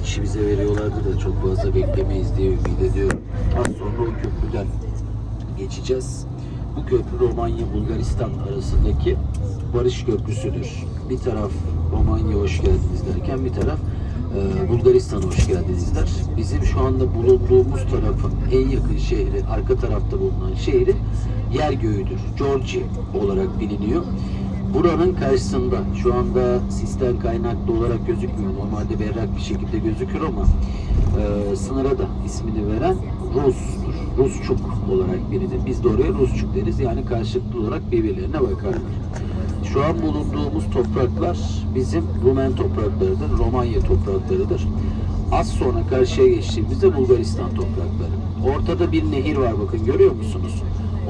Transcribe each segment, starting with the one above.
geçişi bize veriyorlardı da çok fazla beklemeyiz diye ümit ediyorum. Az sonra o köprüden geçeceğiz. Bu köprü Romanya Bulgaristan arasındaki barış köprüsüdür. Bir taraf Romanya hoş geldiniz derken bir taraf e, Bulgaristan'a hoş geldiniz der. Bizim şu anda bulunduğumuz tarafın en yakın şehri, arka tarafta bulunan şehri yer göğüdür. Georgi olarak biliniyor. Buranın karşısında şu anda sistem kaynaklı olarak gözükmüyor. Normalde berrak bir şekilde gözükür ama e, sınıra da ismini veren Rus'tur. Rusçuk olarak bilinir. Biz de oraya Rusçuk deriz. Yani karşılıklı olarak birbirlerine bakarlar. Şu an bulunduğumuz topraklar bizim Rumen topraklarıdır, Romanya topraklarıdır. Az sonra karşıya geçtiğimizde Bulgaristan toprakları. Ortada bir nehir var bakın görüyor musunuz?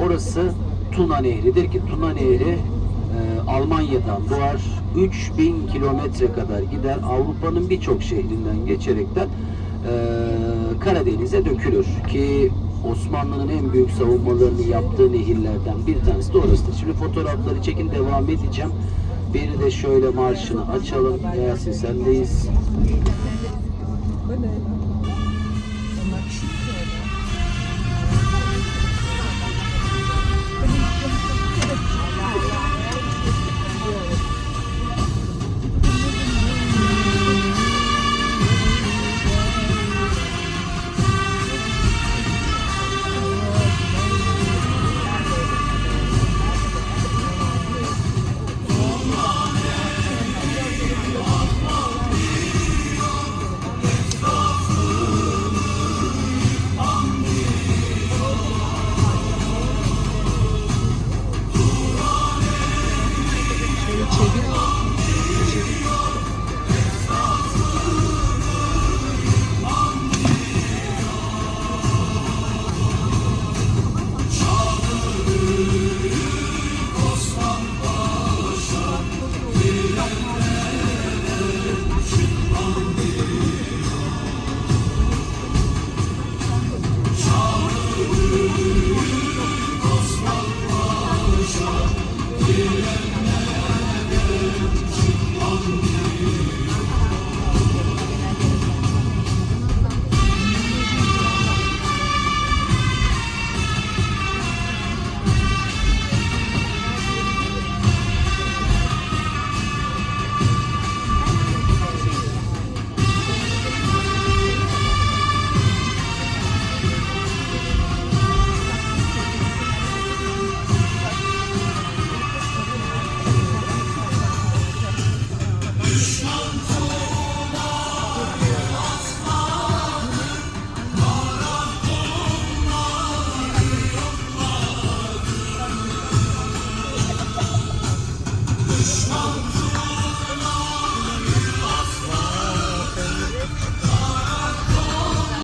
Orası Tuna Nehri'dir ki Tuna Nehri Almanya'dan doğar 3000 kilometre kadar gider Avrupa'nın birçok şehrinden geçerekten e, Karadeniz'e dökülür ki Osmanlı'nın en büyük savunmalarını yaptığı nehirlerden bir tanesi de orasıdır. Şimdi fotoğrafları çekin devam edeceğim. Bir de şöyle marşını açalım. Yasin sendeyiz.